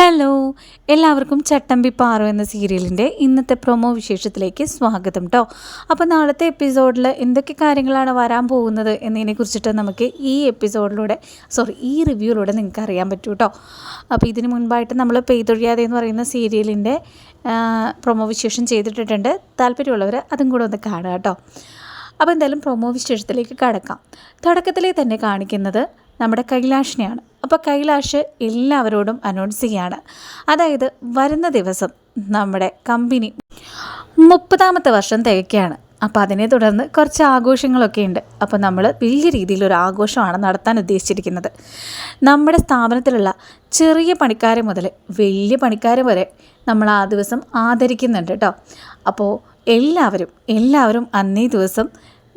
Hello എല്ലാവർക്കും ചട്ടമ്പി പാറു എന്ന സീരിയലിന്റെ ഇന്നത്തെ പ്രൊമോ വിശേഷത്തിലേക്ക് സ്വാഗതം കേട്ടോ അപ്പോൾ നാളത്തെ എപ്പിസോഡിൽ എന്തൊക്കെ കാര്യങ്ങളാണ് വരാൻ പോകുന്നത് എന്നതിനെ കുറിച്ചിട്ട് നമുക്ക് ഈ എപ്പിസോഡിലൂടെ സോറി ഈ റിവ്യൂയിലൂടെ നിങ്ങൾക്ക് അറിയാൻ പറ്റും കേട്ടോ അപ്പോൾ ഇതിന് മുൻപായിട്ട് നമ്മൾ പെയ്തൊഴിയാതെ എന്ന് പറയുന്ന സീരിയലിന്റെ പ്രൊമോ വിശേഷം ചെയ്തിട്ടിട്ടുണ്ട്. താല്പര്യമുള്ളവർ അതും കൂടെ ഒന്ന് കാണുക കേട്ടോ അപ്പോൾ എന്തായാലും പ്രൊമോ വിശേഷത്തിലേക്ക് കടക്കാം. തുടക്കത്തിലേ തന്നെ കാണിക്കുന്നത് നമ്മുടെ കൈലാഷിനെയാണ്. അപ്പോൾ കൈലാഷ് എല്ലാവരോടും അനൗൺസ് ചെയ്യാണ് അതായത് വരുന്ന ദിവസം നമ്മുടെ കമ്പനി മുപ്പതാമത്തെ വർഷം തികയ്ക്കുകയാണ്. അപ്പോൾ അതിനെ തുടർന്ന് കുറച്ച് ആഘോഷങ്ങളൊക്കെ ഉണ്ട്. അപ്പോൾ നമ്മൾ വലിയ രീതിയിലൊരു ആഘോഷമാണ് നടത്താൻ ഉദ്ദേശിച്ചിരിക്കുന്നത്. നമ്മുടെ സ്ഥാപനത്തിലുള്ള ചെറിയ പണിക്കാരെ മുതൽ വലിയ പണിക്കാരെ വരെ നമ്മൾ ആ ദിവസം ആദരിക്കുന്നുണ്ട് കേട്ടോ. അപ്പോൾ എല്ലാവരും എല്ലാവരും അന്നേ ദിവസം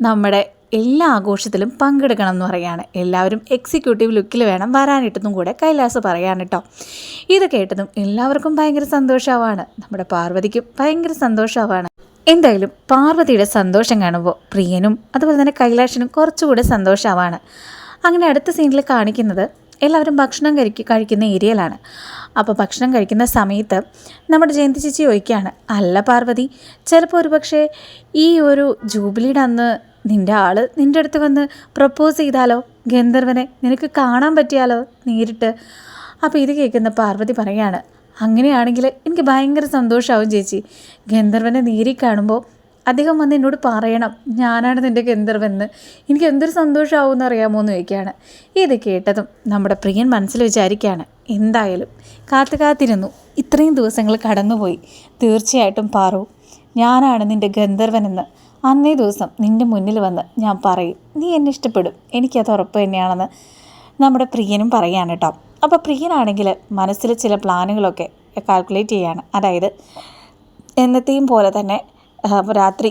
നമ്മുടെ എല്ലാ ആഘോഷത്തിലും പങ്കെടുക്കണം എന്ന് പറയാണ് എല്ലാവരും എക്സിക്യൂട്ടീവ് ലുക്കിൽ വേണം വരാനിട്ടെന്നും കൂടെ കൈലാസ് പറയാൻ കേട്ടോ ഇത് കേട്ടതും എല്ലാവർക്കും ഭയങ്കര സന്തോഷമാവാണ് നമ്മുടെ പാർവതിക്കും ഭയങ്കര സന്തോഷമാണ് എന്തായാലും പാർവതിയുടെ സന്തോഷം കാണുമ്പോൾ പ്രിയനും അതുപോലെ തന്നെ കൈലാഷിനും കുറച്ചുകൂടെ സന്തോഷമാവാണ് അങ്ങനെ അടുത്ത സീനിൽ കാണിക്കുന്നത് എല്ലാവരും ഭക്ഷണം കഴിക്ക കഴിക്കുന്ന ഏരിയയിലാണ് അപ്പോൾ ഭക്ഷണം കഴിക്കുന്ന സമയത്ത് നമ്മുടെ ജയന്തി ചേച്ചി ചോദിക്കുകയാണ് അല്ല പാർവതി ചിലപ്പോൾ ഒരു പക്ഷേ ഈ ഒരു ജൂബിലിയുടെ അന്ന് നിന്റെ ആൾ നിന്റെ അടുത്ത് വന്ന് പ്രപ്പോസ് ചെയ്താലോ? ഗന്ധർവനെ നിനക്ക് കാണാൻ പറ്റിയാലോ? നേരിട്ട്. അപ്പോൾ ഇത് കേൾക്കുന്ന പാർവതി പറയാണ് അങ്ങനെയാണെങ്കിൽ എനിക്ക് ഭയങ്കര സന്തോഷമാവും ചേച്ചി. ഗന്ധർവനെ നേരി കാണുമ്പോൾ അദ്ദേഹം വന്ന് എന്നോട് പറയണം ഞാനാണ് നിന്റെ ഗന്ധർവെന്ന് എനിക്ക് എന്തൊരു സന്തോഷമാവും എന്ന് അറിയാമോ എന്ന് ചോദിക്കുകയാണ്. ഇത് കേട്ടതും നമ്മുടെ പ്രിയൻ മനസ്സിൽ വിചാരിക്കുകയാണ് എന്തായാലും കാത്തു കാത്തിരുന്നു. ഇത്രയും ദിവസങ്ങൾ കടന്നുപോയി. തീർച്ചയായിട്ടും പാറു ഞാനാണ് നിന്റെ ഗന്ധർവനെന്ന്. അന്നേ ദിവസം നിന്റെ മുന്നിൽ വന്ന് ഞാൻ പറയും നീ എന്നെ ഇഷ്ടപ്പെടും. എനിക്കത് ഉറപ്പ് തന്നെയാണെന്ന് നമ്മുടെ പ്രിയനും പറയാണ് കേട്ടോ. അപ്പോൾ പ്രിയനാണെങ്കിൽ മനസ്സിൽ ചില പ്ലാനുകളൊക്കെ കാൽക്കുലേറ്റ് ചെയ്യാണ്. അതായത് എന്നത്തെയും പോലെ തന്നെ രാത്രി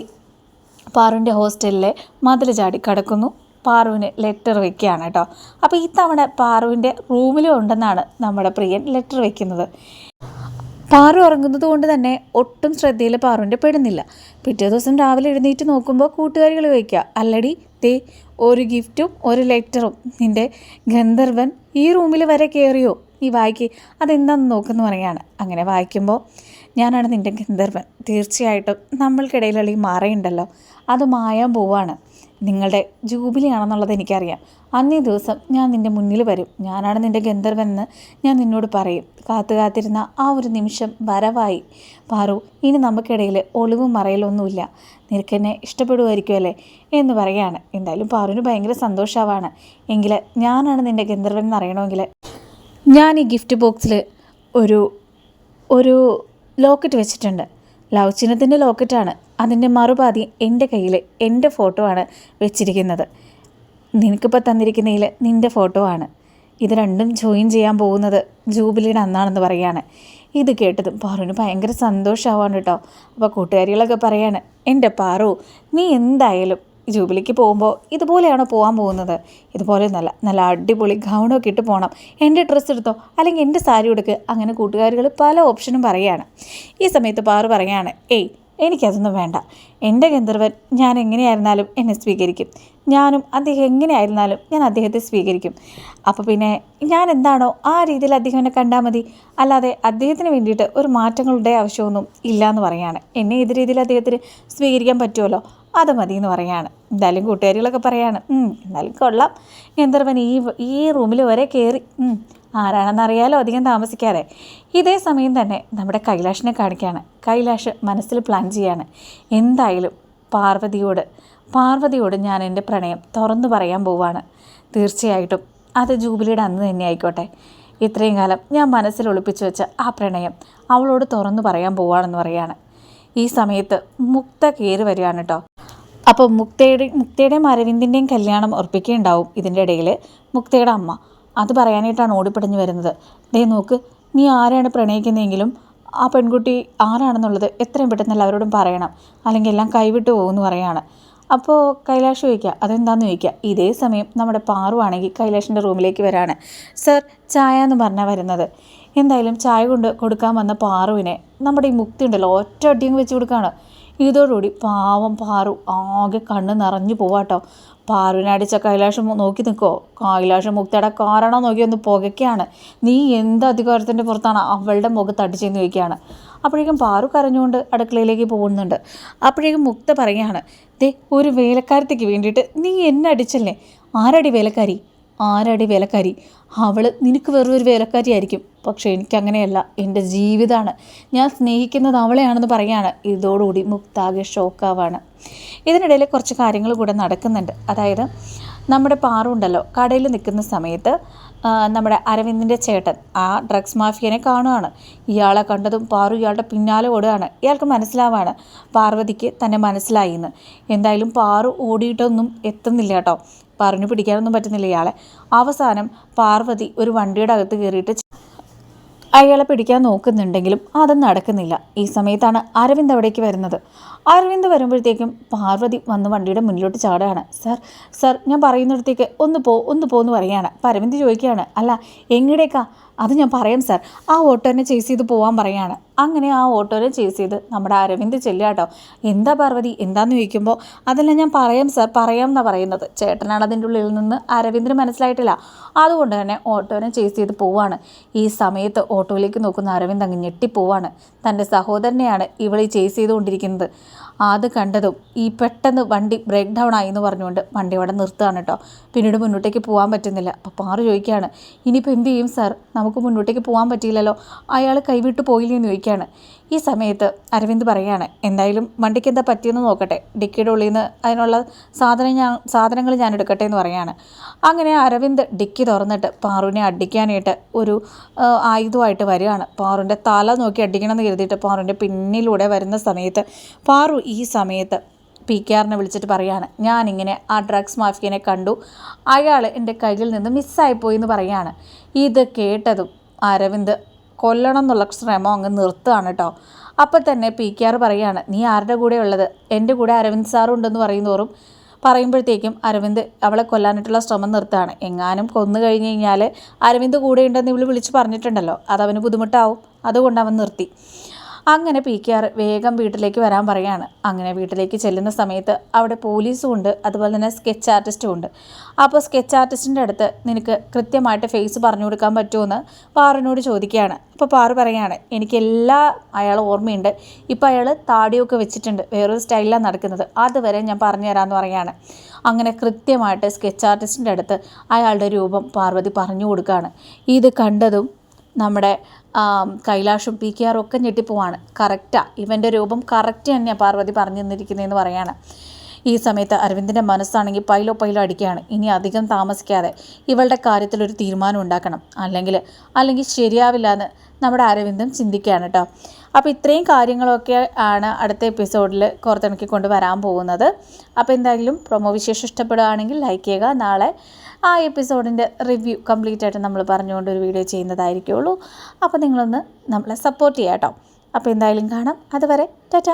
പാറുവിന്റെ ഹോസ്റ്റലിലെ മതിൽ ചാടി കിടക്കുന്നു. പാറുവിന് ലെറ്റർ വെക്കുകയാണ് കേട്ടോ. അപ്പോൾ ഇത്തവണ പാറുവിന്റെ റൂമിലും ഉണ്ടെന്നാണ് നമ്മുടെ പ്രിയൻ ലെറ്റർ വെക്കുന്നത്. പാറു ഉറങ്ങുന്നത് കൊണ്ട് തന്നെ ഒട്ടും ശ്രദ്ധയിൽ പാറുവിന്റെ പെടുന്നില്ല. പിറ്റേ ദിവസം രാവിലെ എഴുന്നേറ്റ് നോക്കുമ്പോൾ കൂട്ടുകാരികൾ ചോദിക്കുക അല്ലടി ദേ ഒരു ഗിഫ്റ്റും ഒരു ലെറ്ററും. നിന്റെ ഗന്ധർവൻ ഈ റൂമിൽ വരെ കയറിയോ? നീ വായിക്ക് അതെന്താണെന്ന് നോക്കുന്നു പറയാണ് അങ്ങനെ വായിക്കുമ്പോൾ ഞാനാണ് നിന്റെ ഗന്ധർവൻ. തീർച്ചയായിട്ടും നമ്മൾക്കിടയിലുള്ള ഈ മറയുണ്ടല്ലോ. അത് മായാൻ പോവാണ്. നിങ്ങളുടെ ജൂബിലി ആണെന്നുള്ളത് എനിക്കറിയാം. അന്നേ ദിവസം ഞാൻ നിന്റെ മുന്നിൽ വരും. ഞാനാണ് നിന്റെ ഗന്ധർവെന്ന് ഞാൻ നിന്നോട് പറയും. കാത്തു കാത്തിരുന്ന ആ ഒരു നിമിഷം വരവായി. പാറു ഇനി നമുക്കിടയിൽ ഒളിവും മറയലൊന്നുമില്ല നിനക്കെന്നെ ഇഷ്ടപ്പെടുമായിരിക്കും അല്ലേ? എന്ന് പറയാണ് എന്തായാലും പാറുവിന് ഭയങ്കര സന്തോഷമാവാണ് എങ്കിൽ ഞാനാണ് നിന്റെ ഗന്ധർവൻ എന്ന് അറിയണമെങ്കിൽ ഞാൻ ഈ ഗിഫ്റ്റ് ബോക്സിൽ ഒരു ഒരു ലോക്കറ്റ് വെച്ചിട്ടുണ്ട്. ലവ് ചിഹ്നത്തിന്റെ ലോക്കറ്റാണ്. അതിന്റെ മറുപാതി എന്റെ കയ്യിൽ എന്റെ ഫോട്ടോ ആണ് വെച്ചിരിക്കുന്നത്. നിനക്കിപ്പോൾ തന്നിരിക്കുന്നതിൽ നിന്റെ ഫോട്ടോ ആണ്. ഇത് രണ്ടും ജോയിൻ ചെയ്യാൻ പോകുന്നത് ജൂബിലിയുടെ അന്നാണെന്ന് പറയാണ്. ഇത് കേട്ടതും പാറുവിന് ഭയങ്കര സന്തോഷമാവാണ് കേട്ടോ. അപ്പോൾ കൂട്ടുകാരികളൊക്കെ പറയാണ് എന്റെ പാറു നീ എന്തായാലും ജൂബിലിക്ക് പോകുമ്പോൾ ഇതുപോലെയാണോ പോകാൻ പോകുന്നത്? ഇതുപോലെ നല്ല നല്ല അടിപൊളി ഗൗണൊക്കെ ഇട്ട് പോകണം. എന്റെ ഡ്രസ്സ് എടുത്തോ? അല്ലെങ്കിൽ എന്റെ സാരി എടുക്ക് അങ്ങനെ കൂട്ടുകാരികൾ പല ഓപ്ഷനും പറയുകയാണ് ഈ സമയത്ത് പാറു പറയാണ് ഏയ് എനിക്കതൊന്നും വേണ്ട. എന്റെ ഗന്ധർവൻ ഞാൻ എങ്ങനെയായിരുന്നാലും എന്നെ സ്വീകരിക്കും. ഞാനും അദ്ദേഹം എങ്ങനെയായിരുന്നാലും ഞാൻ അദ്ദേഹത്തെ സ്വീകരിക്കും. അപ്പോൾ പിന്നെ ഞാൻ എന്താണോ ആ രീതിയിൽ അദ്ദേഹം എന്നെ കണ്ടാൽ മതി. അല്ലാതെ അദ്ദേഹത്തിന് വേണ്ടിയിട്ട് ഒരു മാറ്റങ്ങളുടെ ആവശ്യമൊന്നും ഇല്ല എന്ന് പറയാണ്. എന്നെ ഏത് രീതിയിൽ അദ്ദേഹത്തിന് സ്വീകരിക്കാൻ പറ്റുമല്ലോ അത് മതി എന്ന് പറയാണ്. എന്തായാലും കൂട്ടുകാരികളൊക്കെ പറയാണ് എന്നാലും കൊള്ളാം. ഗന്ധർവൻ ഈ ഈ റൂമിൽ വരെ കയറി ആരാണെന്നറിയാലോ അധികം താമസിക്കാതെ. ഇതേ സമയം തന്നെ നമ്മുടെ കൈലാഷിനെ കാണിക്കുകയാണ് കൈലാഷ് മനസ്സിൽ പ്ലാൻ ചെയ്യാണ്. എന്തായാലും പാർവതിയോട് പാർവതിയോട് ഞാൻ എന്റെ പ്രണയം തുറന്നു പറയാൻ പോവാണ്. തീർച്ചയായിട്ടും അത് ജൂബിലിയുടെ അന്ന് തന്നെ ആയിക്കോട്ടെ. ഇത്രയും കാലം ഞാൻ മനസ്സിൽ ഒളിപ്പിച്ചു വെച്ച ആ പ്രണയം അവളോട് തുറന്നു പറയാൻ പോവാണെന്ന് പറയാണ്. ഈ സമയത്ത് മുക്ത കയറി വരികയാണ് കേട്ടോ അപ്പോൾ മുക്തയുടെ മുക്തയുടെയും അരവിന്ദിന്റെയും കല്യാണം ഉറപ്പിക്കുകയുണ്ടാവും ഇതിന്റെ ഇടയിൽ മുക്തയുടെ അമ്മ. അത് പറയാനായിട്ടാണ് ഓടിപ്പടഞ്ഞു വരുന്നത്. ദേ നോക്ക് നീ ആരെയാണ് പ്രണയിക്കുന്നതെങ്കിലും ആ പെൺകുട്ടി ആരാണെന്നുള്ളത് എത്രയും പെട്ടെന്ന് എല്ലാവരോടും പറയണം. അല്ലെങ്കിൽ എല്ലാം കൈവിട്ട് പോകുമെന്ന് പറയാണ്. അപ്പോൾ കൈലാഷ് ചോദിക്കുക അതെന്താണെന്ന് ചോദിക്കുക? ഇതേ സമയം നമ്മുടെ പാറുവാണെങ്കിൽ കൈലാഷിന്റെ റൂമിലേക്ക് വരാണ്. സർ ചായ എന്ന് പറഞ്ഞാൽ വരുന്നത്. എന്തായാലും ചായ കൊണ്ട് കൊടുക്കാൻ വന്ന പാറുവിനെ നമ്മുടെ ഈ മുക്തി ഉണ്ടല്ലോ ഒറ്റ അടിയും വെച്ച് കൊടുക്കുകയാണ് ഇതോടുകൂടി പാവം പാറു ആകെ കണ്ണ് നിറഞ്ഞു പോവാട്ടോ. പാറുവിനെ അടിച്ച കൈലാഷം നോക്കി നിൽക്കോ കൈലാഷം മുക്തയുടെ കാരണം നോക്കി ഒന്ന് പുകയ്ക്കാണ്. നീ എന്ത് അധികാരത്തിന്റെ പുറത്താണ് അവളുടെ മുഖത്ത് അടിച്ചെന്ന് ചോദിക്കുകയാണ്. അപ്പോഴേക്കും പാറു കരഞ്ഞുകൊണ്ട് അടുക്കളയിലേക്ക് പോകുന്നുണ്ട്. അപ്പോഴേക്കും മുക്ത പറയുകയാണ് ദേ ഒരു വേലക്കാരത്തേക്ക് വേണ്ടിയിട്ട് നീ എന്നെ അടിച്ചല്ലേ? ആരടി വേലക്കാരി? ആരടി വേലക്കാരി? അവൾ നിനക്ക് വെറൊരു വേലക്കാരിയായിരിക്കും. പക്ഷേ എനിക്കങ്ങനെയല്ല. എന്റെ ജീവിതമാണ് ഞാൻ സ്നേഹിക്കുന്നത് അവളെയാണെന്ന് പറയാണ് ഇതോടുകൂടി മുക്താകെ ഷോക്കാവാണ്. ഇതിനിടയിൽ കുറച്ച് കാര്യങ്ങൾ കൂടെ നടക്കുന്നുണ്ട്. അതായത് നമ്മുടെ പാറുണ്ടല്ലോ കടയിൽ നിൽക്കുന്ന സമയത്ത് നമ്മുടെ അരവിന്ദിന്റെ ചേട്ടൻ ആ ഡ്രഗ്സ് മാഫിയനെ കാണുകയാണ് ഇയാളെ കണ്ടതും പാറു ഇയാളുടെ പിന്നാലെ ഓടുകയാണ്. ഇയാൾക്ക് മനസ്സിലാവാണ് പാർവതിക്ക് തന്നെ മനസ്സിലായി എന്ന് എന്തായാലും പാറു ഓടിയിട്ടൊന്നും എത്തുന്നില്ല കേട്ടോ. പാറുവിന് പിടിക്കാനൊന്നും പറ്റുന്നില്ല ഇയാളെ. അവസാനം പാർവതി ഒരു വണ്ടിയുടെ അകത്ത് കയറിയിട്ട് അയാളെ പിടിക്കാൻ നോക്കുന്നുണ്ടെങ്കിലും അത് നടക്കുന്നില്ല. ഈ സമയത്താണ് അരവിന്ദ് അവിടേക്ക് വരുന്നത്. അരവിന്ദ് വരുമ്പോഴത്തേക്കും പാർവതി വന്ന് വണ്ടിയുടെ മുന്നിലോട്ട് ചാടുകയാണ് സർ സർ ഞാൻ പറയുന്നിടത്തേക്ക് ഒന്ന് പോ ഒന്ന് പോ എന്ന് പറയുകയാണ് അരവിന്ദ് ചോദിക്കുകയാണ്. അല്ല എങ്ങടേക്കാ? അത് ഞാൻ പറയാം സർ. ആ ഓട്ടോനെ ചേസ് ചെയ്ത് പോകാൻ പറയാണ്. അങ്ങനെ ആ ഓട്ടോനെ ചേസ് ചെയ്ത്. നമ്മുടെ അരവിന്ദ് ചെല്ലുക എന്താ പാർവതി? എന്താന്ന് ചോദിക്കുമ്പോൾ അതെല്ലാം ഞാൻ പറയാം സർ പറയാം എന്നാണ് പറയുന്നത്. ചേട്ടനാണ് അതിന്റെ ഉള്ളിൽ നിന്ന് അരവിന്ദിന് മനസ്സിലായിട്ടില്ല. അതുകൊണ്ട് തന്നെ ഓട്ടോനെ ചേസ് ചെയ്ത് പോവാണ്. ഈ സമയത്ത് ഓട്ടോയിലേക്ക് നോക്കുന്ന അരവിന്ദ് അങ്ങ് ഞെട്ടിപ്പോവാണ്. തന്റെ സഹോദരനെയാണ് ഇവളീ ചേസ് ചെയ്തുകൊണ്ടിരിക്കുന്നത്. അത് കണ്ടതും ഈ പെട്ടെന്ന് വണ്ടി ബ്രേക്ക് ഡൗൺ ആയി എന്ന് പറഞ്ഞുകൊണ്ട് വണ്ടി അവിടെ നിർത്തുകയാണ് കേട്ടോ. പിന്നീട് മുന്നോട്ടേക്ക് പോകാൻ പറ്റുന്നില്ല. അപ്പോൾ പാറു ചോദിക്കുകയാണ് ഇനിയിപ്പോൾ എന്ത് ചെയ്യും സാർ നമുക്ക് മുന്നോട്ടേക്ക് പോകാൻ പറ്റിയില്ലല്ലോ. അയാൾ കൈവിട്ട് പോയില്ലേ എന്ന് ചോദിക്കുകയാണ് ഈ സമയത്ത് അരവിന്ദ് പറയുകയാണ് എന്തായാലും വണ്ടിക്ക് എന്താ പറ്റിയെന്ന് നോക്കട്ടെ. ഡിക്കിയുടെ ഉള്ളിൽ നിന്ന് അതിനുള്ള സാധനം ഞാൻ സാധനങ്ങൾ ഞാൻ എടുക്കട്ടെ എന്ന് പറയാണ് അങ്ങനെ അരവിന്ദ് ഡിക്കി തുറന്നിട്ട് പാറുവിനെ അടിക്കാനായിട്ട് ഒരു ആയുധമായിട്ട് വരികയാണ്. പാറുവിന്റെ തല നോക്കി അടിക്കണമെന്ന് കരുതിയിട്ട് പാറുവിന്റെ പിന്നിലൂടെ വരുന്ന സമയത്ത് പാറു ഈ സമയത്ത് പി കെ ആറിനെ വിളിച്ചിട്ട് പറയാണ് ഞാനിങ്ങനെ ആ ഡ്രഗ്സ് മാഫിയനെ കണ്ടു. അയാൾ എന്റെ കയ്യിൽ നിന്ന് മിസ്സായിപ്പോയി എന്ന് പറയാണ് ഇത് കേട്ടതും അരവിന്ദ് കൊല്ലണം എന്നുള്ള ശ്രമം അങ്ങ് നിർത്തുകയാണ് കേട്ടോ. അപ്പം തന്നെ പി കെ ആർ പറയുകയാണ് നീ ആരുടെ കൂടെ ഉള്ളത്? എന്റെ കൂടെ അരവിന്ദ് സാറും ഉണ്ടെന്ന് പറയുന്തോറും പറയുമ്പോഴത്തേക്കും അരവിന്ദ് അവളെ കൊല്ലാനായിട്ടുള്ള ശ്രമം നിർത്തുകയാണ്. എങ്ങാനും കൊന്നു കഴിഞ്ഞ് കഴിഞ്ഞാൽ അരവിന്ദ് കൂടെ ഉണ്ടെന്ന് ഇവൾ വിളിച്ച് പറഞ്ഞിട്ടുണ്ടല്ലോ അതവന് ബുദ്ധിമുട്ടാവും. അതുകൊണ്ട് അവൻ നിർത്തി. അങ്ങനെ പി കെ ആർ വേഗം വീട്ടിലേക്ക് വരാൻ പറയാണ് അങ്ങനെ വീട്ടിലേക്ക് ചെല്ലുന്ന സമയത്ത് അവിടെ പോലീസും ഉണ്ട് അതുപോലെ തന്നെ സ്കെച്ച് ആർട്ടിസ്റ്റും ഉണ്ട്. അപ്പോൾ സ്കെച്ച് ആർട്ടിസ്റ്റിന്റെ അടുത്ത് നിനക്ക് കൃത്യമായിട്ട് ഫേസ് പറഞ്ഞു കൊടുക്കാൻ പറ്റുമെന്ന് പാറിനോട് ചോദിക്കുകയാണ്. അപ്പോൾ പാറ് പറയാണ് എനിക്കെല്ലാ അയാൾ ഓർമ്മയുണ്ട്. ഇപ്പോൾ അയാൾ താടിയൊക്കെ വെച്ചിട്ടുണ്ട് വേറൊരു സ്റ്റൈലിലാണ് നടക്കുന്നത്. അതുവരെ ഞാൻ പറഞ്ഞു തരാമെന്ന് പറയാണ് അങ്ങനെ കൃത്യമായിട്ട് സ്കെച്ച് ആർട്ടിസ്റ്റിന്റെ അടുത്ത് അയാളുടെ രൂപം പാർവതി പറഞ്ഞു കൊടുക്കുകയാണ്. ഇത് കണ്ടതും നമ്മുടെ കൈലാഷും പി കെ ആറും ഒക്കെ ഞെട്ടിപ്പോവാണ്. കറക്റ്റാണ് ഇവന്റെ രൂപം കറക്റ്റ് തന്നെയാണ് പാർവതി പറഞ്ഞു തന്നിരിക്കുന്നതെന്ന് പറയാണ്. ഈ സമയത്ത് അരവിന്ദിന്റെ മനസ്സാണെങ്കിൽ പൈലോ പൈലോ അടിക്കുകയാണ്. ഇനി അധികം താമസിക്കാതെ ഇവളുടെ കാര്യത്തിൽ ഒരു തീരുമാനം ഉണ്ടാക്കണം. അല്ലെങ്കിൽ അല്ലെങ്കിൽ ശരിയാവില്ല എന്ന് നമ്മുടെ അരവിന്ദൻ ചിന്തിക്കുകയാണ് കേട്ടോ അപ്പോൾ ഇത്രയും കാര്യങ്ങളൊക്കെ ആണ് അടുത്ത എപ്പിസോഡിൽ കോർത്തിണക്കി കൊണ്ട് വരാൻ പോകുന്നത്. അപ്പോൾ എന്തായാലും പ്രൊമോ വിശേഷം ഇഷ്ടപ്പെടുകയാണെങ്കിൽ ലൈക്ക് ചെയ്യുക. നാളെ ആ എപ്പിസോഡിന്റെ റിവ്യൂ കംപ്ലീറ്റ് ആയിട്ട് നമ്മൾ പറഞ്ഞുകൊണ്ട് ഒരു വീഡിയോ ചെയ്യുന്നതായിരിക്കുള്ളൂ. അപ്പോൾ നിങ്ങളൊന്ന് നമ്മളെ സപ്പോർട്ട് ചെയ്യാം കേട്ടോ അപ്പോൾ എന്തായാലും കാണാം. അതുവരെ ടാറ്റ.